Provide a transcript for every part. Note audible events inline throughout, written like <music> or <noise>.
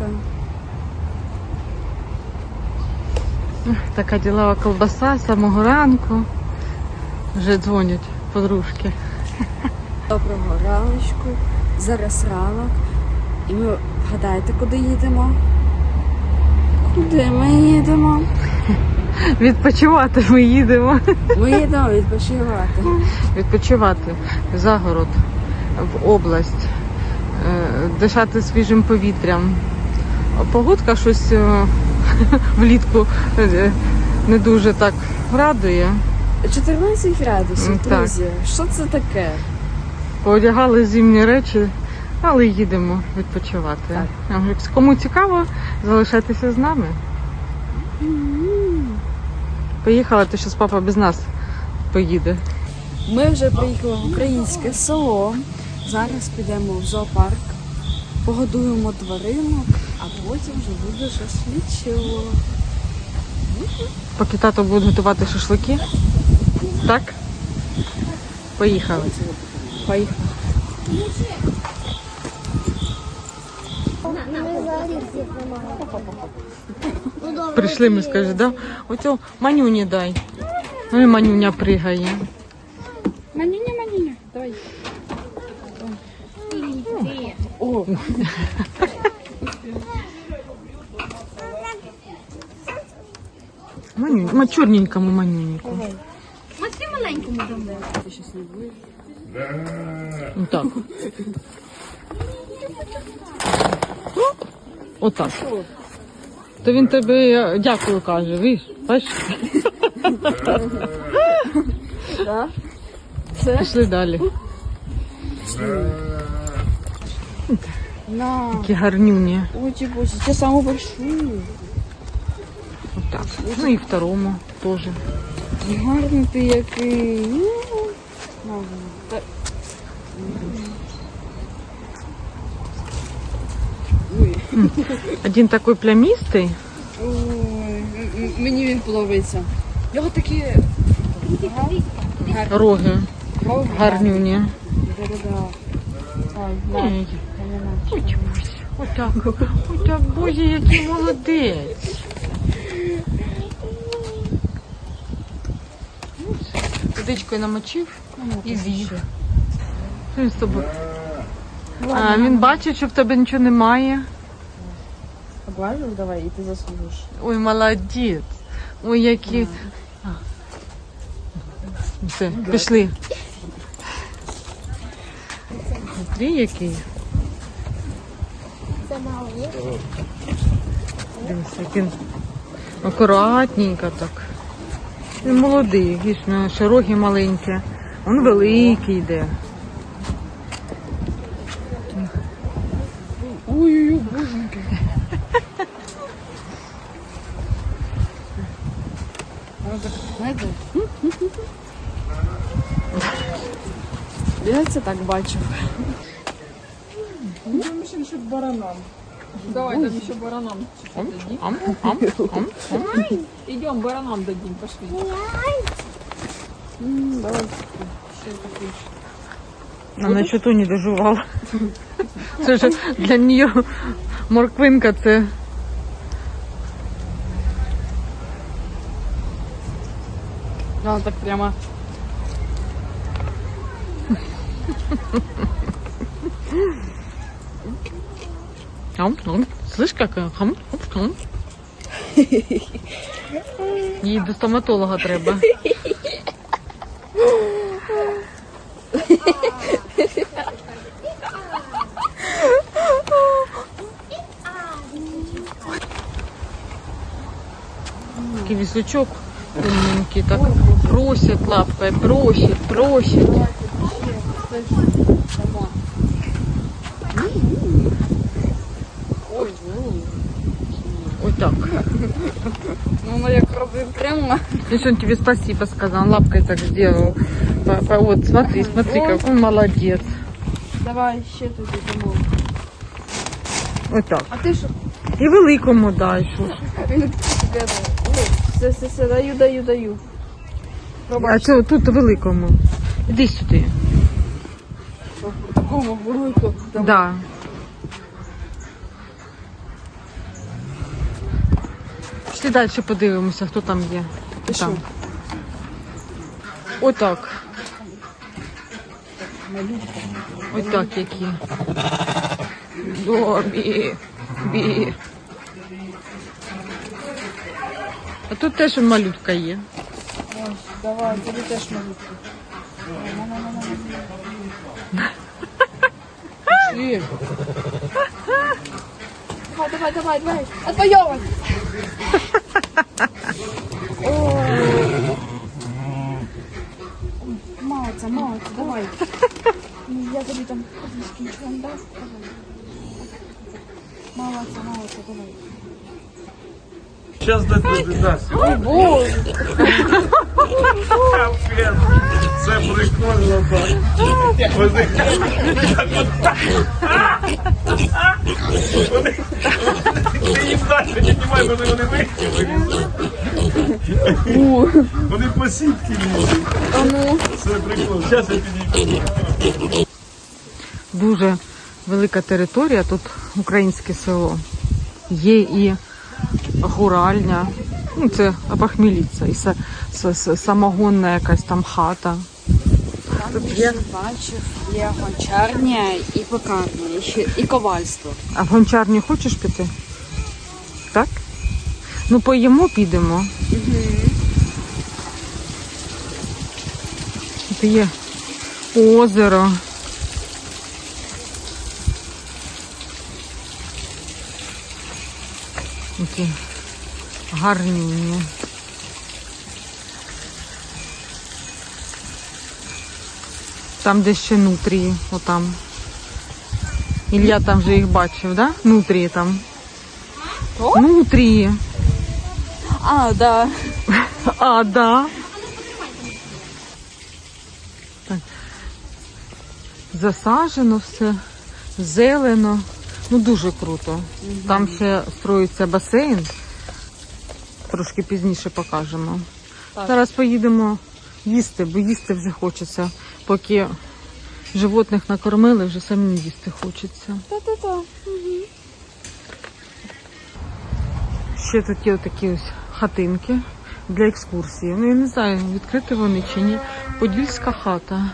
Ковбаска. Така ділова колбаса з самого ранку. Вже дзвонять подружки. Доброго раночку. Зараз ранок. І ми вгадаєте, куди їдемо? Куди ми їдемо? Відпочивати ми їдемо. Ми їдемо відпочивати. Відпочивати в загород, в область, е, дишати свіжим повітрям. Погодка щось е, <laughs> влітку е, не дуже так радує. 14 градусів, так. друзі. Що це таке? Поодягали зимні речі, але їдемо відпочивати. Так. Кому цікаво, залишайтеся з нами. Поїхала, то зараз папа без нас поїде. Ми вже приїхали в українське село. Зараз підемо в зоопарк, погодуємо тваринок, потім вже буде шашличок. Поки тато буде готувати шашлики. Так? Поїхали. Поїхали. Прийшли ми, скажи, да? Оцю манюні дай. Ну і манюня пригає. Манюня, манюня, давай. О, Маню, ма чорненькому манюніку. Максим маленькому дамо. не будеш? Отак. То він тебе дякую каже, видиш? Бачиш? Да? Пішли далі. На. Такі гарнюні. Ой, боже, це саму большую. Отак. Ну і второму теж. Гарний ти який. Ну, Один такий плямістий. ой, мені він подобається. Його такі Роги роги. гарнюні. Ой, Ой, Отак, отак, боже, який молодець. Водичкою намочив і з'їв. Що він з тобою? А, він бачить, що в тебе нічого немає. Поглажу, давай, і ти заслужиш. Ой, молодець. Ой, які. Все, пішли. Смотри, який. Це мало. Дивись, як він акуратненько так. Він молодий, ще роги маленькі. Він великий йде. Ой-ой-ой, боженьки. Я це так бачив. Еще насчет баранам. Давай, там еще баранам чуть-чуть дадим. ам, ам, ам, ам. Идем, баранам дадим, пошли. Давай. Вона що то не дожувала. Це ж для неї морквинка це. Да, так прямо. Слышь, как. Їй до стоматолога треба. Такий віслючок тоненький, так просять лапкою, просять, просять. так. Ну, вона як робив прямо. Видишь, он тебе спасибо сказал, он лапкой так сделал. По- по- Вот, смотри, смотри, как он молодец. Давай ще тобі дамо. Вот так. А ти що? І великому дай, що ж. Він тебе. Ой, все, все, все, даю, даю, даю. А Пробач, це тут великому. Іди сюди. такому великому. Да. Пішли далі подивимося, хто там є. Пішли. Там. Отак. Отак які. Добі. Бі. А тут теж малютка є. Давай, тобі теж малютку. Пішли. Давай, давай, давай, давай. Отвоевывай. Молодця, молодця, давай. Ну, Я тобі там трішки нічого не дасть. Давай. Молодця, молодця, давай. Сейчас дасть. О, Боже! Капець. Це прикольно так. Вони Вони- Ти їм далі не знімай, вони вони вихили. Вони по сітки лізуть. Це. Зараз я підійду. Дуже велика територія, тут українське село. Є і гуральня, ну це похміліться, і са- са- са- самогонна якась там хата. Тут є, бачив, є гончарня і пекарня, і, ще, і ковальство. А в гончарню хочеш піти? Так? Ну, поїмо, підемо. Тут є озеро. Які гарні. Там де ще нутрії, отам. Ілля там вже їх бачив, да? Нутрії там. Нутрії. А, да. <laughs> А, да. Так. Засаджено все, зелено. Ну дуже круто. Там ще строїться басейн. Трошки пізніше покажемо. Зараз поїдемо їсти, бо їсти вже хочеться. Поки животних накормили, вже самим їсти хочеться. Та-та-та. Ще тут є такі ось хатинки для екскурсії. Ну я не знаю, відкриті вони чи ні. Подільська хата.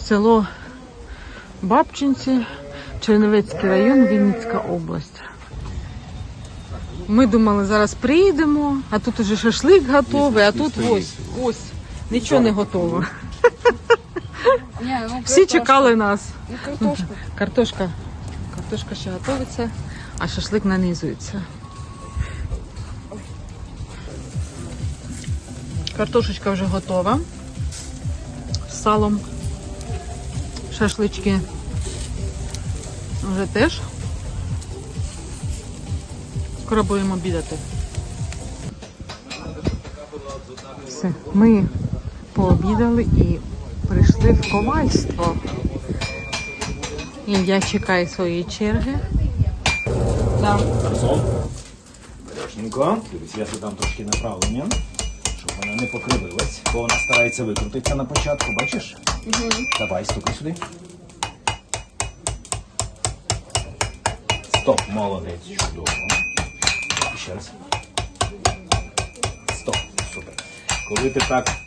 Село Бабчинці, Черновецький район, Вінницька область. Ми думали, зараз приїдемо, а тут уже шашлик готовий, а тут ось, ось, нічого не готово. Ні, ну, Всі картошка. чекали нас. Ну, картошка. <laughs> Картошка. Картошка ще готується, а шашлик нанизується. Картошечка вже готова. З салом. Шашлички вже теж. Скоро будемо обідати. Все, ми пообідали і прийшли в ковальство. І я чекаю своєї черги. Бережненько. Дивись, я додам трошки направлення, щоб вона не покривилась, бо вона старається викрутитися на початку, бачиш? Угу. Давай, стукай сюди. Стоп, молодець, чудово. І ще раз. Стоп, супер. Коли ти так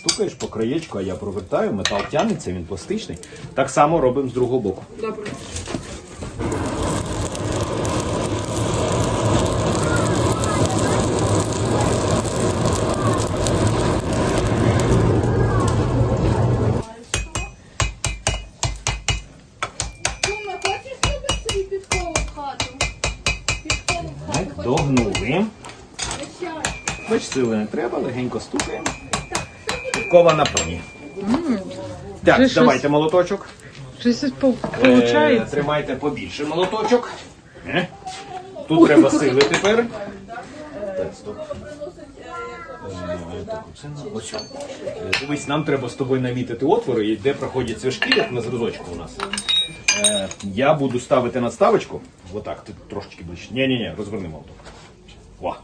стукаєш по краєчку, а я провертаю, метал тягнеться, він пластичний. Так само робимо з другого боку. Так, догнули. Бач, сили не треба, легенько стукаємо. Підкова на поні. Так, Вже щось- давайте молоточок. Щось Е, тримайте побільше молоточок. Е. Тут треба сили тепер. Так, стоп. Е, так, оце на- ось. Е, Дивись, нам треба з тобою намітити отвори, і де проходять цвяшки, як на зразочку у нас. Е, я буду ставити надставочку. Отак, ти трошечки ближче. Ні-ні-ні, розверни молоток. О.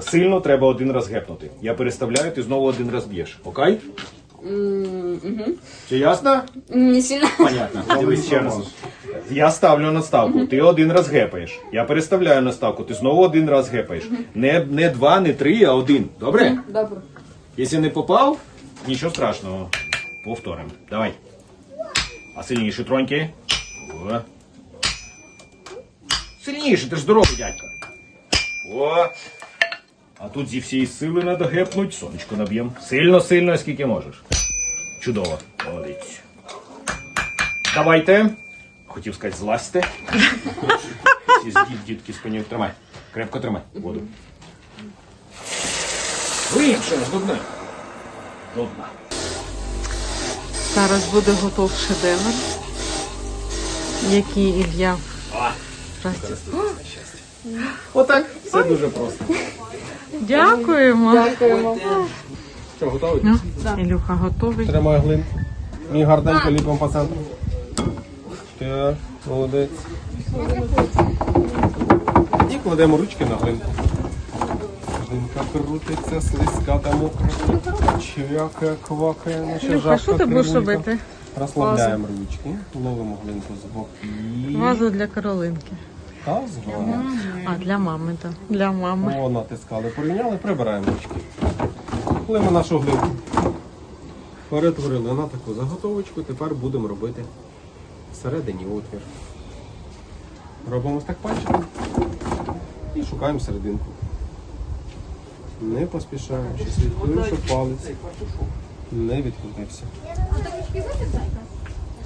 Сильно треба один раз гепнути. Я переставляю, ти знову один раз б'єш. Окей? Все ясно? Не сильно. Понятно. Дивись ще раз. Я ставлю на ставку, ти один раз гепаєш. Я переставляю на ставку, ти знову один раз гепаєш. Не, не два, не три, а один. Добре? Добре. Якщо не попав, нічого страшного. Повторимо. Давай. А сильніше троньки. О. Сильніше, ти ж здоровий, дядька. О. А тут зі всієї сили треба гепнуть, сонечко наб'єм. Сильно, сильно, скільки можеш. Чудово. Молодець. Давайте. Хотів сказати, злазьте. Всі дітки, спині. Тримай. Крепко тримай воду. Глибше, до дна. До дна. Зараз буде готов шедевр, який Ілля. Здрасте. Отак. Все дуже просто. Дякуємо. Дякуємо. Що, готовий? Ну, Ілюха готовий. Тримай глин. І гарненько ліпимо по центру. Так, молодець. І кладемо ручки на глинку. Глинка крутиться, слизька та мокра. Чвякає, квакає, наче Ілюха, жабка що ти будеш кривулька. робити? Розслабляємо ручки, ловимо глинку з боків. Вазу для Каролинки. Та згодом. А, для мами, так. Для мами. О, натискали, порівняли, прибираємо ручки. Плимо нашу глинку. Перетворили на таку заготовочку, тепер будемо робити всередині отвір. Робимо так пальчиком і шукаємо серединку. Не поспішаючи, слідкуємо, щоб палець не відкрутився.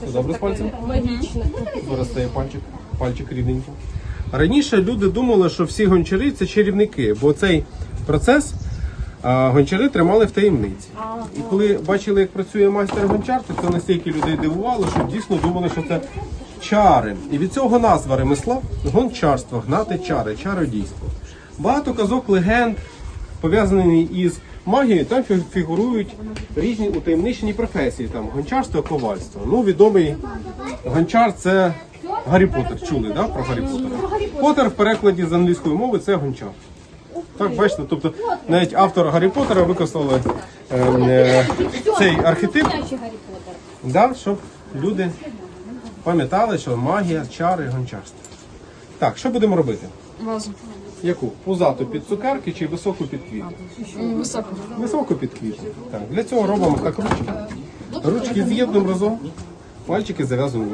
Все добре з пальцем? Виростає пальчик, пальчик рівненько. Раніше люди думали, що всі гончари це чарівники, бо цей процес гончари тримали в таємниці. І коли бачили, як працює майстер гончар, то це настільки людей дивувало, що дійсно думали, що це чари. І від цього назва ремесла гончарство, гнати чари, чародійство. Багато казок, легенд, пов'язані із магією, там фігурують різні утаємничені професії, там гончарство, ковальство. Ну, відомий гончар це Гаррі Поттер. Чули, да, про Гаррі Поттера? Поттер в перекладі з англійської мови це гончар. Так, бачите, тобто навіть автор Гаррі Поттера використали е, е, цей архетип, да, щоб люди пам'ятали, що магія, чари, гончарство. Так, що будемо робити? Вазу. Яку? Пузату під цукерки чи високу під квіти? Високо. Високу під квіти. Так, для цього робимо так ручки. Ручки з'єднуємо разом, пальчики зав'язуємо.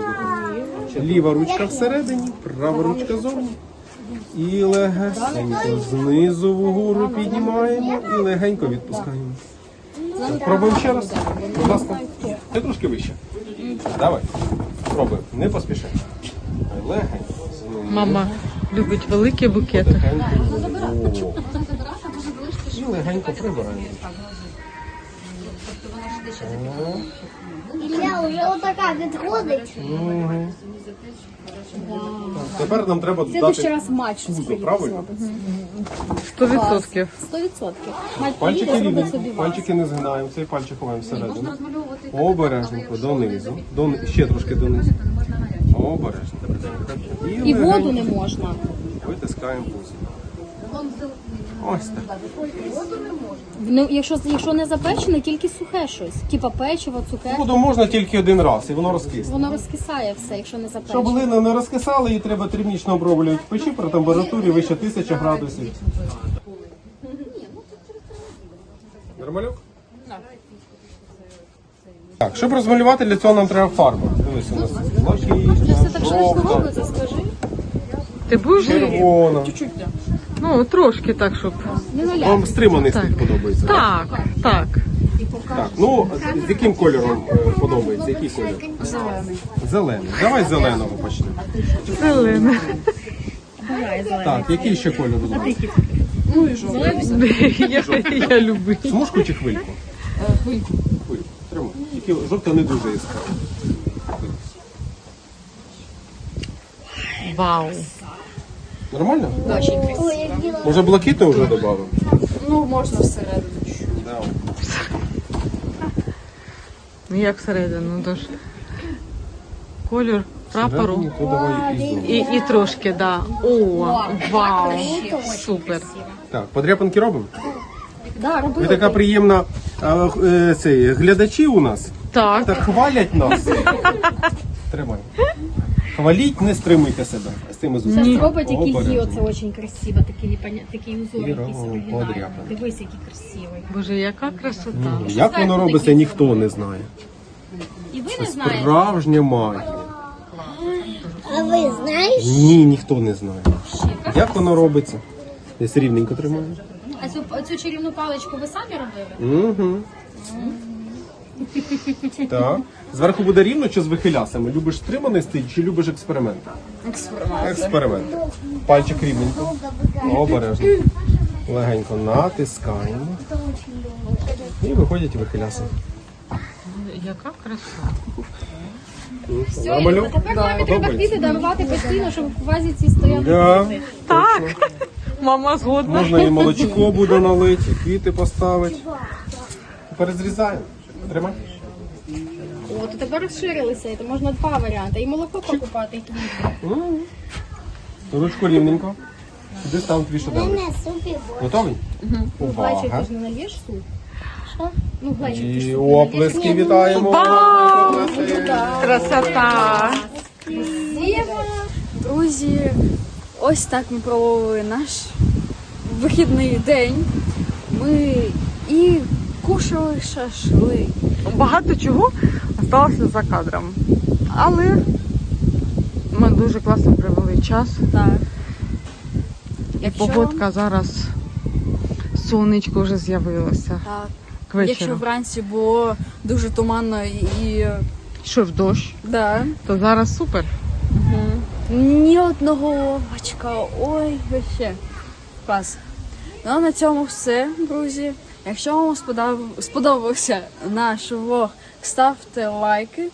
Ліва ручка всередині, права ручка зовні. І легенько знизу вгору піднімаємо і легенько відпускаємо. Пробуємо ще раз. Будь ласка. Ти трошки вище. Давай. Спробуємо. Не поспішай. Легенько. знизу. Мама любить великі букети. Легенько. І легенько прибираємо. Ілля вже отака відходить. Тепер нам треба додати раз матч пузо, правильно? Сто відсотків. 100%. Мать Пальчики поїде, рівні, зробить собі ваз. пальчики не згинаємо, цей пальчик ховаємо всередину. Обережненько, донизу. Дон... Ще трошки донизу. Обережно. І воду не можна. Витискаємо пузо. Ось так. Ну, якщо, якщо не запечене, тільки сухе щось. Типа печиво, цукерки. Воду можна тільки один раз, і воно розкисне. Воно розкисає все, якщо не Щоб запечене. глина не розкисала, її треба термічно оброблювати в печі при температурі вище 1000 градусів. Нормальок? Так, щоб розмалювати, для цього нам треба фарба. Дивись, у нас Це так швидко жовта, робиться, скажи. Ти будеш? червона. Ну, трошки так, щоб. Вам стриманий стиль подобається. Так, так. Так, ну з яким кольором е, подобається? Який колір? Зелений. Зелений. Давай з зеленого почнемо. Зелене. Так, який ще кольор? <laughs> Я, я люблю. Смужку чи хвильку? Хвильку. Хвильку. Тримай. Тільки жовта не дуже яскрава. Вау. Нормально? Як діло. Може блакитну вже додав? Ну, можна всередину. Да. Ну як всередину, тож. Колір прапору. Всередині, то давай якийсь другий. І, і трошки, да. О, вау. Супер. Так, подряпинки робимо? Да, Ви робили. така приємна а, е, цей, глядачі у нас. Так. Так хвалять нас. Тримай. Хваліть, не стримуйте себе. З цими. Ні. Робить які Обережно. оце дуже красиво, такі непоня... такі узори, якісь Здорово, оригінальні. подряпано. Дивись, який красивий. Боже, яка красота. Як воно робиться, ніхто не знає. І ви Це не знаєте? справжня магія. А ви знаєш? Ні, ніхто не знає. Як воно робиться? Десь рівненько тримаю. А цю, цю чарівну паличку ви самі робили? Угу. Так. Зверху буде рівно чи з вихилясами? Любиш стриманий стиль чи любиш експеримент? Експеримент. Експеримент. Пальчик рівненько. Обережно. Легенько натискаємо. І виходять вихиляси. Яка краса. Все, Нормально? Тепер мамі треба квіти дарувати постійно, щоб в вазі ці стояли Да. квіти. Так, мама згодна. Можна і молочко буде налити, і квіти поставити. Тепер зрізаємо. Тримай. О, то тепер розширилися, і то можна два варіанти. І молоко покупати, і квіти. М. Ручку рівненько. Де став твій шедевр? Мене супі Готовий? Ну, глечик Увага. ти ж не нальєш суп? Що? Ну, глечик ти ж І суп не нальєш. оплески вітаємо. Красота! Друзі, ось так ми провели наш вихідний день. Ми і кушали шашлик. Багато чого залишилося за кадром. Але ми дуже класно провели час. Так. І погодка зараз сонечко вже з'явилося Так. к Якщо вранці було дуже туманно і Йшов дощ, да, то зараз супер. ні одного овочка. Ой, вообще. Клас. Ну а на цьому все, друзі. Якщо вам сподоб- сподобався наш влог, ставте лайки.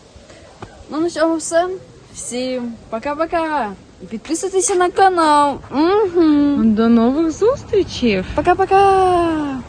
Ну на цьому все. Всім пока-пока. Підписуйтеся на канал. Угу. До нових зустрічей! Пока-пока.